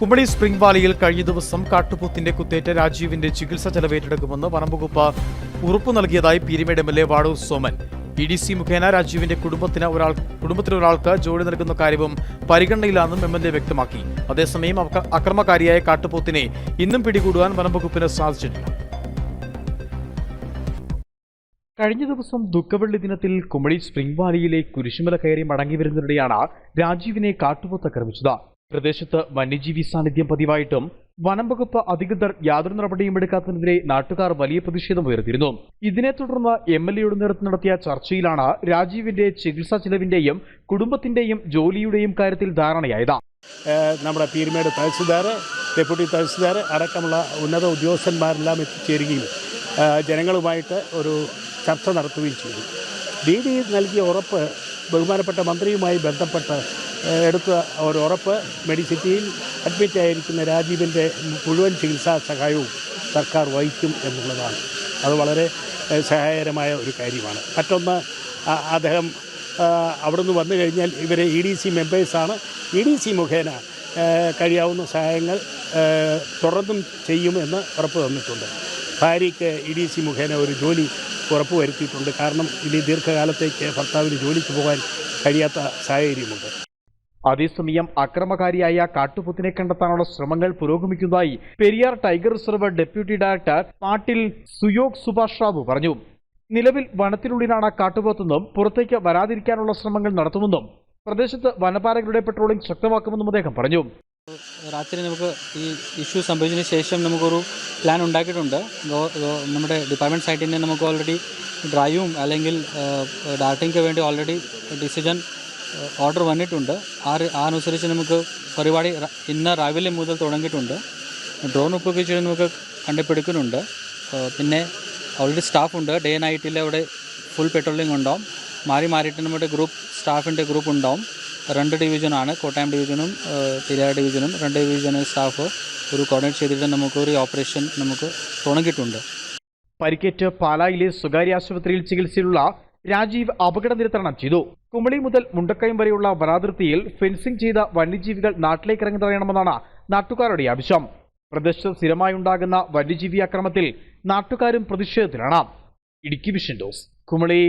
Kumily spring വാലിയിൽ കഴിഞ്ഞ ദിവസം കാട്ടുപോത്തിന്റെ കുത്തേറ്റ രാജീവിന്റെ ചികിത്സ ചെലവേറ്റെടുക്കുമെന്ന് വനംവകുപ്പ് ഉറപ്പു നൽകിയതായി Peermade M L A Vazhoor Soman. E D C മുഖേന രാജീവിന്റെ കുടുംബത്തിന് ഒരാൾ ഒരാൾക്ക് ജോലി നൽകുന്ന കാര്യവും പരിഗണനയിലാണെന്നും എം എൽ എ വ്യക്തമാക്കി. അതേസമയം അക്ര- അക്രമകാരിയായ കാട്ടുപോത്തിനെ ഇന്നും പിടികൂടുവാൻ വനംവകുപ്പിന് സാധിച്ചിട്ടില്ല. കഴിഞ്ഞ ദിവസം ദുഃഖവെള്ളി ദിനത്തിൽ കുമളി സ്പ്രിംഗ് വാലിയിലെ കുരിശുമല കയറി മടങ്ങി വരുന്നതിനിടെയാണ് രാജീവിനെ കാട്ടുപോത്ത് ആക്രമിച്ചത്. പ്രദേശത്ത് വന്യജീവി സാന്നിധ്യം പതിവായിട്ടും വനം വകുപ്പ് അധികൃതർ യാതൊരു നടപടിയും എടുക്കാത്തതിനെതിരെ നാട്ടുകാർ വലിയ പ്രതിഷേധം ഉയർത്തിയിരുന്നു. ഇതിനെ തുടർന്ന് എം എൽ എയുടെ നേതൃത്വം നടത്തിയ ചർച്ചയിലാണ് രാജീവിന്റെ ചികിത്സാ ചെലവിന്റെയും കുടുംബത്തിന്റെയും ജോലിയുടെയും കാര്യത്തിൽ ധാരണയായത്. നമ്മുടെ പീരുമേട് തഹസിൽദാർ ഡെപ്യൂട്ടി തഹസിൽദാർ അടക്കമുള്ള ഉന്നത ഉദ്യോഗസ്ഥന്മാരെല്ലാം എത്തിച്ചേരുകയും ജനങ്ങളുമായിട്ട് ഒരു ചർച്ച നടത്തുകയും ചെയ്തു. ഡി ഡി നൽകിയ ഉറപ്പ് ബഹുമാനപ്പെട്ട മന്ത്രിയുമായി ബന്ധപ്പെട്ട് എടുത്ത ഒരു ഉറപ്പ് മെഡിസിറ്റിയിൽ അഡ്മിറ്റ് ആയിരിക്കുന്ന രാജീവിന്റെ മുഴുവൻ ചികിത്സാ സഹായവും സർക്കാർ വഹിക്കും എന്നുള്ളതാണ്. അത് വളരെ സഹായകരമായ ഒരു കാര്യമാണ്. മറ്റൊന്ന് അദ്ദേഹം അവിടുന്ന് വന്നു കഴിഞ്ഞാൽ ഇവരെ ഇ ഡി സി മെമ്പേഴ്സാണ് ഇ ഡി സി മുഖേന കഴിയാവുന്ന സഹായങ്ങൾ തുടർന്നും ചെയ്യുമെന്ന് ഉറപ്പ് തന്നിട്ടുണ്ട്. ഭാര്യയ്ക്ക് ഇ ഡി സി മുഖേന ഒരു ജോലി ഉറപ്പ് വരുത്തിയിട്ടുണ്ട്. കാരണം ഇനി ദീർഘകാലത്തേക്ക് ഭർത്താവിന് ജോലിക്ക് പോകാൻ കഴിയാത്ത സാഹചര്യമുണ്ട്. അതേസമയം അക്രമകാരിയായ കാട്ടുപോത്തിനെ കണ്ടെത്താനുള്ള ശ്രമങ്ങൾ പുരോഗമിക്കുന്നതായി Periyar tiger reserve deputy director Patil Suyog Subhash Rao പറഞ്ഞു. നിലവിൽ വനത്തിനുള്ളിലാണ് കാട്ടുപോത്തെന്നും പുറത്തേക്ക് വരാതിരിക്കാനുള്ള ശ്രമങ്ങൾ നടത്തുമെന്നും പ്രദേശത്ത് വനപാലകരുടെ പെട്രോളിംഗ് ശക്തമാക്കുമെന്നും അദ്ദേഹം പറഞ്ഞു. രാത്രി നമുക്ക് ഈ ഇഷ്യൂ സംഭവിച്ചതിന് ശേഷം നമുക്കൊരു പ്ലാൻ ഉണ്ടാക്കിയിട്ടുണ്ട്. നമ്മുടെ ഡിപ്പാർട്ട്മെന്റ് സൈറ്റിൽ നമുക്ക് ഓൾറെഡി ഡ്രൈവും അല്ലെങ്കിൽ ഡാർട്ടിങ്ങ് വേണ്ടി ഓൾറെഡി ഡിസിഷൻ ഓർഡർ വന്നിട്ടുണ്ട്. ആ അനുസരിച്ച് നമുക്ക് പരിപാടി ഇന്ന് രാവിലെ മുതൽ തുടങ്ങിയിട്ടുണ്ട്. ഡ്രോൺ ഉപയോഗിച്ച് നമുക്ക് കണ്ടുപിടിക്കുന്നുണ്ട്. പിന്നെ ഓൾറെഡി സ്റ്റാഫ് ഉണ്ട്. ഡേ നൈറ്റിൽ അവിടെ ഫുൾ പെട്രോളിംഗ് ഉണ്ടാവും. മാറി മാറിയിട്ട് നമ്മുടെ ഗ്രൂപ്പ് സ്റ്റാഫിന്റെ ഗ്രൂപ്പ് ഉണ്ടാവും. രണ്ട് ഡിവിഷനാണ് കോട്ടയം ഡിവിഷനും തിരിയാട് ഡിവിഷനും രണ്ട് ഡിവിഷന് സ്റ്റാഫ് ഒരു കോർഡിനേറ്റ് ചെയ്തിട്ട് നമുക്ക് ഒരു ഓപ്പറേഷൻ നമുക്ക് തുടങ്ങിയിട്ടുണ്ട്. പരിക്കേറ്റ് പാലായിലെ സ്വകാര്യ ആശുപത്രിയിൽ ചികിത്സയിലുള്ള രാജീവ് അപകടനിരത്തരണം ചെയ്തു. കുമളി മുതൽ മുണ്ടക്കയം വരെയുള്ള വനാതിർത്തിയിൽ ഫെൻസിംഗ് ചെയ്ത വന്യജീവികൾ നാട്ടിലേക്ക് ഇറങ്ങി തടയണമെന്നാണ് നാട്ടുകാരുടെ ആവശ്യം. പ്രദേശത്ത് സ്ഥിരമായി ഉണ്ടാകുന്ന വന്യജീവി അക്രമത്തിൽ നാട്ടുകാരും പ്രതിഷേധത്തിലാണ്. ഇടുക്കി വിഷൻ ഡോസ് കുമളി.